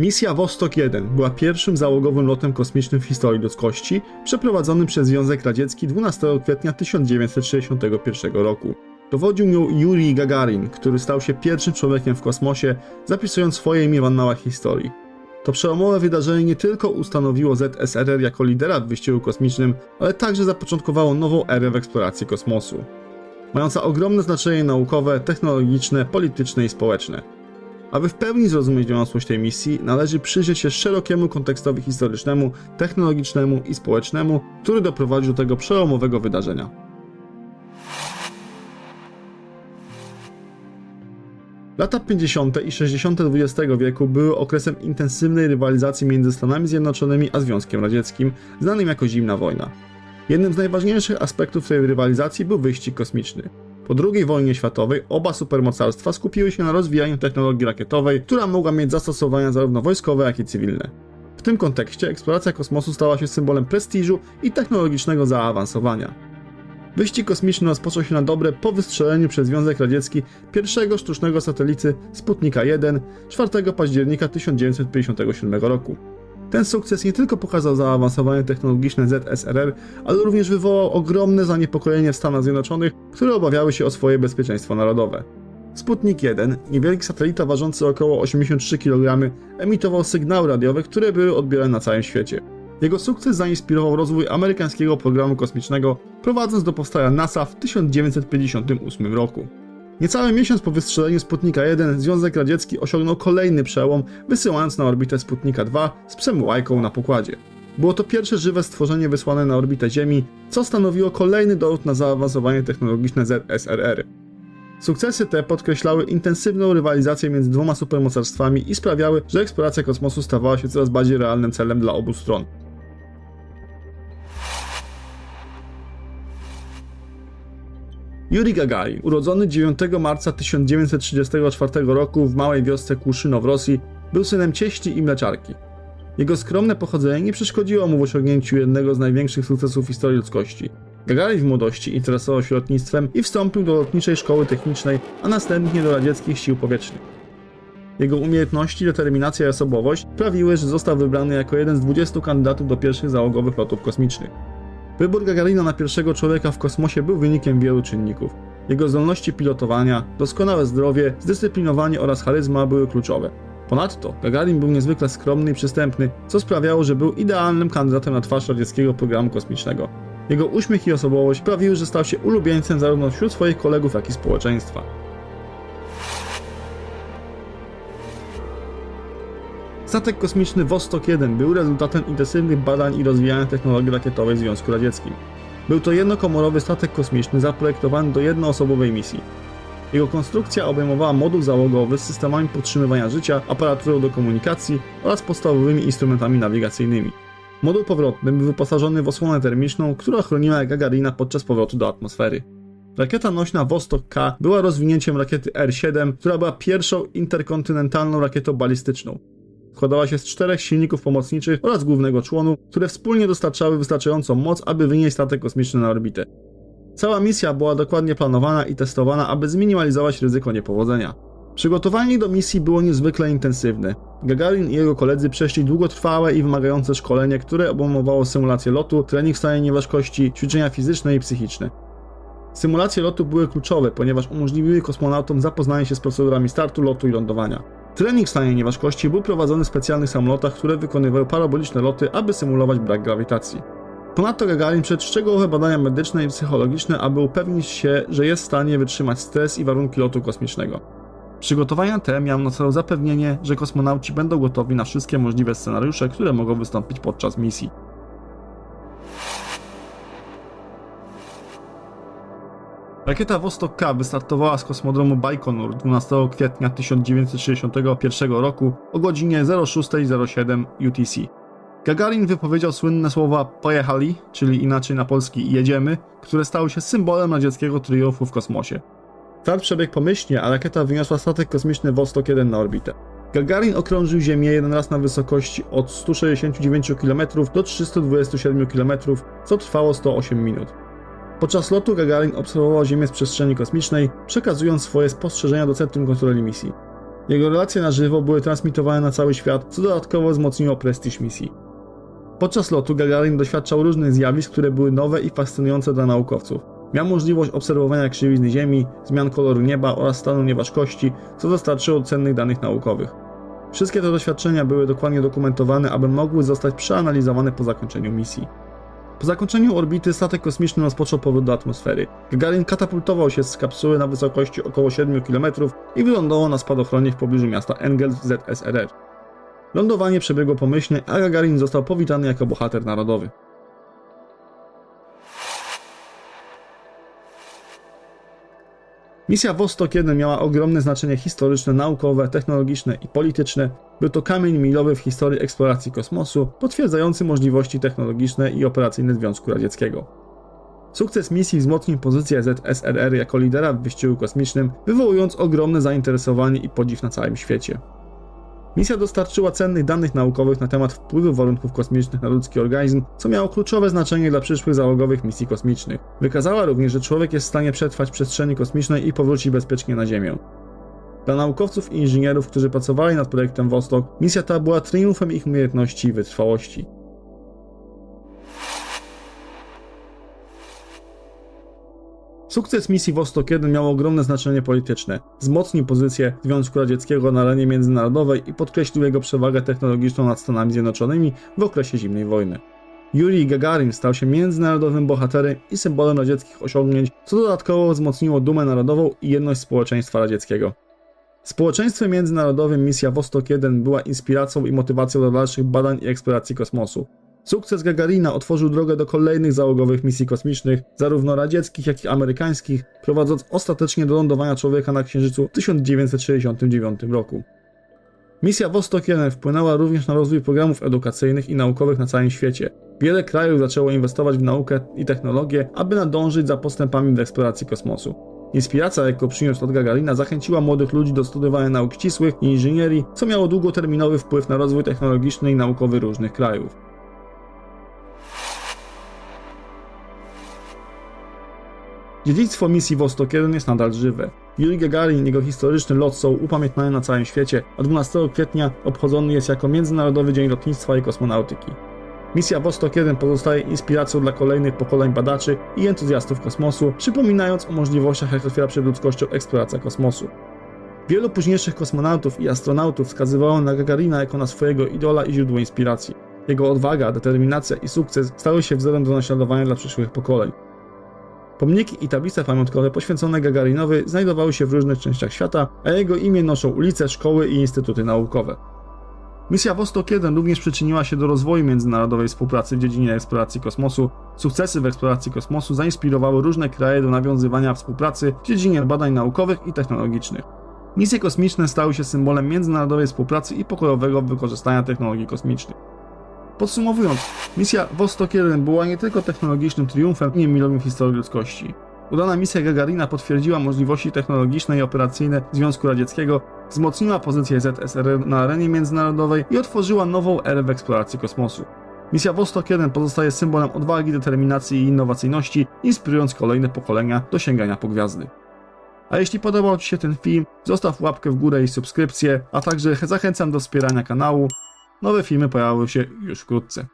Misja Wostok 1 była pierwszym załogowym lotem kosmicznym w historii ludzkości, przeprowadzonym przez Związek Radziecki 12 kwietnia 1961 roku. Dowodził nią Yuri Gagarin, który stał się pierwszym człowiekiem w kosmosie, zapisując swoje imię w annałach historii. To przełomowe wydarzenie nie tylko ustanowiło ZSRR jako lidera w wyścigu kosmicznym, ale także zapoczątkowało nową erę w eksploracji kosmosu. Mająca ogromne znaczenie naukowe, technologiczne, polityczne i społeczne. Aby w pełni zrozumieć doniosłość tej misji, należy przyjrzeć się szerokiemu kontekstowi historycznemu, technologicznemu i społecznemu, który doprowadził do tego przełomowego wydarzenia. Lata 50. i 60. XX wieku były okresem intensywnej rywalizacji między Stanami Zjednoczonymi a Związkiem Radzieckim, znanym jako Zimna Wojna. Jednym z najważniejszych aspektów tej rywalizacji był wyścig kosmiczny. Po II wojnie światowej oba supermocarstwa skupiły się na rozwijaniu technologii rakietowej, która mogła mieć zastosowania zarówno wojskowe, jak i cywilne. W tym kontekście eksploracja kosmosu stała się symbolem prestiżu i technologicznego zaawansowania. Wyścig kosmiczny rozpoczął się na dobre po wystrzeleniu przez Związek Radziecki pierwszego sztucznego satelity Sputnika 1 4 października 1957 roku. Ten sukces nie tylko pokazał zaawansowanie technologiczne ZSRR, ale również wywołał ogromne zaniepokojenie w Stanach Zjednoczonych, które obawiały się o swoje bezpieczeństwo narodowe. Sputnik 1, niewielki satelita ważący około 83 kg, emitował sygnały radiowe, które były odbierane na całym świecie. Jego sukces zainspirował rozwój amerykańskiego programu kosmicznego, prowadząc do powstania NASA w 1958 roku. Niecały miesiąc po wystrzeleniu Sputnika 1 Związek Radziecki osiągnął kolejny przełom, wysyłając na orbitę Sputnika 2 z przemyłajką na pokładzie. Było to pierwsze żywe stworzenie wysłane na orbitę Ziemi, co stanowiło kolejny dowód na zaawansowanie technologiczne ZSRR. Sukcesy te podkreślały intensywną rywalizację między dwoma supermocarstwami i sprawiały, że eksploracja kosmosu stawała się coraz bardziej realnym celem dla obu stron. Yuri Gagarin, urodzony 9 marca 1934 roku w małej wiosce Kłuszyno w Rosji, był synem cieśli i mleczarki. Jego skromne pochodzenie nie przeszkodziło mu w osiągnięciu jednego z największych sukcesów w historii ludzkości. Gagarin w młodości interesował się lotnictwem i wstąpił do lotniczej szkoły technicznej, a następnie do radzieckich sił powietrznych. Jego umiejętności, determinacja i osobowość sprawiły, że został wybrany jako jeden z 20 kandydatów do pierwszych załogowych lotów kosmicznych. Wybór Gagarina na pierwszego człowieka w kosmosie był wynikiem wielu czynników. Jego zdolności pilotowania, doskonałe zdrowie, zdyscyplinowanie oraz charyzma były kluczowe. Ponadto Gagarin był niezwykle skromny i przystępny, co sprawiało, że był idealnym kandydatem na twarz radzieckiego programu kosmicznego. Jego uśmiech i osobowość sprawiły, że stał się ulubieńcem zarówno wśród swoich kolegów, jak i społeczeństwa. Statek kosmiczny Vostok 1 był rezultatem intensywnych badań i rozwijania technologii rakietowej w Związku Radzieckim. Był to jednokomorowy statek kosmiczny zaprojektowany do jednoosobowej misji. Jego konstrukcja obejmowała moduł załogowy z systemami podtrzymywania życia, aparaturą do komunikacji oraz podstawowymi instrumentami nawigacyjnymi. Moduł powrotny był wyposażony w osłonę termiczną, która chroniła Gagarina podczas powrotu do atmosfery. Rakieta nośna Vostok K była rozwinięciem rakiety R-7, która była pierwszą interkontynentalną rakietą balistyczną. Składała się z czterech silników pomocniczych oraz głównego członu, które wspólnie dostarczały wystarczającą moc, aby wynieść statek kosmiczny na orbitę. Cała misja była dokładnie planowana i testowana, aby zminimalizować ryzyko niepowodzenia. Przygotowanie do misji było niezwykle intensywne. Gagarin i jego koledzy przeszli długotrwałe i wymagające szkolenie, które obejmowało symulację lotu, trening w stanie nieważkości, ćwiczenia fizyczne i psychiczne. Symulacje lotu były kluczowe, ponieważ umożliwiły kosmonautom zapoznanie się z procedurami startu, lotu i lądowania. Trening stanie nieważkości był prowadzony w specjalnych samolotach, które wykonywały paraboliczne loty, aby symulować brak grawitacji. Ponadto Gagarin przed szczegółowe badania medyczne i psychologiczne, aby upewnić się, że jest w stanie wytrzymać stres i warunki lotu kosmicznego. Przygotowania te miały na celu zapewnienie, że kosmonauci będą gotowi na wszystkie możliwe scenariusze, które mogą wystąpić podczas misji. Rakieta Vostok K wystartowała z kosmodromu Bajkonur 12 kwietnia 1961 roku o godzinie 06.07 UTC. Gagarin wypowiedział słynne słowa pojechali, czyli inaczej na polski jedziemy, które stały się symbolem radzieckiego triumfu w kosmosie. Start przebiegł pomyślnie, a rakieta wyniosła statek kosmiczny Vostok 1 na orbitę. Gagarin okrążył Ziemię jeden raz na wysokości od 169 km do 327 km, co trwało 108 minut. Podczas lotu Gagarin obserwował Ziemię z przestrzeni kosmicznej, przekazując swoje spostrzeżenia do Centrum Kontroli Misji. Jego relacje na żywo były transmitowane na cały świat, co dodatkowo wzmocniło prestiż misji. Podczas lotu Gagarin doświadczał różnych zjawisk, które były nowe i fascynujące dla naukowców. Miał możliwość obserwowania krzywizny Ziemi, zmian koloru nieba oraz stanu nieważkości, co dostarczyło cennych danych naukowych. Wszystkie te doświadczenia były dokładnie dokumentowane, aby mogły zostać przeanalizowane po zakończeniu misji. Po zakończeniu orbity statek kosmiczny rozpoczął powrót do atmosfery. Gagarin katapultował się z kapsuły na wysokości około 7 km i wylądował na spadochronie w pobliżu miasta Engels w ZSRR. Lądowanie przebiegło pomyślnie, a Gagarin został powitany jako bohater narodowy. Misja Vostok 1 miała ogromne znaczenie historyczne, naukowe, technologiczne i polityczne. Był to kamień milowy w historii eksploracji kosmosu, potwierdzający możliwości technologiczne i operacyjne Związku Radzieckiego. Sukces misji wzmocnił pozycję ZSRR jako lidera w wyścigu kosmicznym, wywołując ogromne zainteresowanie i podziw na całym świecie. Misja dostarczyła cennych danych naukowych na temat wpływu warunków kosmicznych na ludzki organizm, co miało kluczowe znaczenie dla przyszłych załogowych misji kosmicznych. Wykazała również, że człowiek jest w stanie przetrwać w przestrzeni kosmicznej i powrócić bezpiecznie na Ziemię. Dla naukowców i inżynierów, którzy pracowali nad projektem Vostok, misja ta była triumfem ich umiejętności i wytrwałości. Sukces misji Vostok 1 miał ogromne znaczenie polityczne. Wzmocnił pozycję Związku Radzieckiego na arenie międzynarodowej i podkreślił jego przewagę technologiczną nad Stanami Zjednoczonymi w okresie zimnej wojny. Yuri Gagarin stał się międzynarodowym bohaterem i symbolem radzieckich osiągnięć, co dodatkowo wzmocniło dumę narodową i jedność społeczeństwa radzieckiego. Społeczeństwem międzynarodowym misja Vostok 1 była inspiracją i motywacją do dalszych badań i eksploracji kosmosu. Sukces Gagarina otworzył drogę do kolejnych załogowych misji kosmicznych, zarówno radzieckich, jak i amerykańskich, prowadząc ostatecznie do lądowania człowieka na Księżycu w 1969 roku. Misja Vostok 1 wpłynęła również na rozwój programów edukacyjnych i naukowych na całym świecie. Wiele krajów zaczęło inwestować w naukę i technologię, aby nadążyć za postępami w eksploracji kosmosu. Inspiracja, jaką przyniósł od Gagarina, zachęciła młodych ludzi do studiowania nauk ścisłych i inżynierii, co miało długoterminowy wpływ na rozwój technologiczny i naukowy różnych krajów. Dziedzictwo misji Vostok 1 jest nadal żywe. Yuri Gagarin i jego historyczny lot są upamiętniane na całym świecie, a 12 kwietnia obchodzony jest jako Międzynarodowy Dzień Lotnictwa i Kosmonautyki. Misja Vostok 1 pozostaje inspiracją dla kolejnych pokoleń badaczy i entuzjastów kosmosu, przypominając o możliwościach, jakie otwiera przed ludzkością eksploracja kosmosu. Wielu późniejszych kosmonautów i astronautów wskazywało na Gagarina jako na swojego idola i źródło inspiracji. Jego odwaga, determinacja i sukces stały się wzorem do naśladowania dla przyszłych pokoleń. Pomniki i tablice pamiątkowe poświęcone Gagarinowi znajdowały się w różnych częściach świata, a jego imię noszą ulice, szkoły i instytuty naukowe. Misja Vostok 1 również przyczyniła się do rozwoju międzynarodowej współpracy w dziedzinie eksploracji kosmosu. Sukcesy w eksploracji kosmosu zainspirowały różne kraje do nawiązywania współpracy w dziedzinie badań naukowych i technologicznych. Misje kosmiczne stały się symbolem międzynarodowej współpracy i pokojowego wykorzystania technologii kosmicznych. Podsumowując, misja Vostok 1 była nie tylko technologicznym triumfem i milowym historii ludzkości. Udana misja Gagarina potwierdziła możliwości technologiczne i operacyjne Związku Radzieckiego, wzmocniła pozycję ZSRR na arenie międzynarodowej i otworzyła nową erę w eksploracji kosmosu. Misja Vostok 1 pozostaje symbolem odwagi, determinacji i innowacyjności, inspirując kolejne pokolenia do sięgania po gwiazdy. A jeśli podobał Ci się ten film, zostaw łapkę w górę i subskrypcję, a także zachęcam do wspierania kanału. Nowe filmy pojawią się już wkrótce.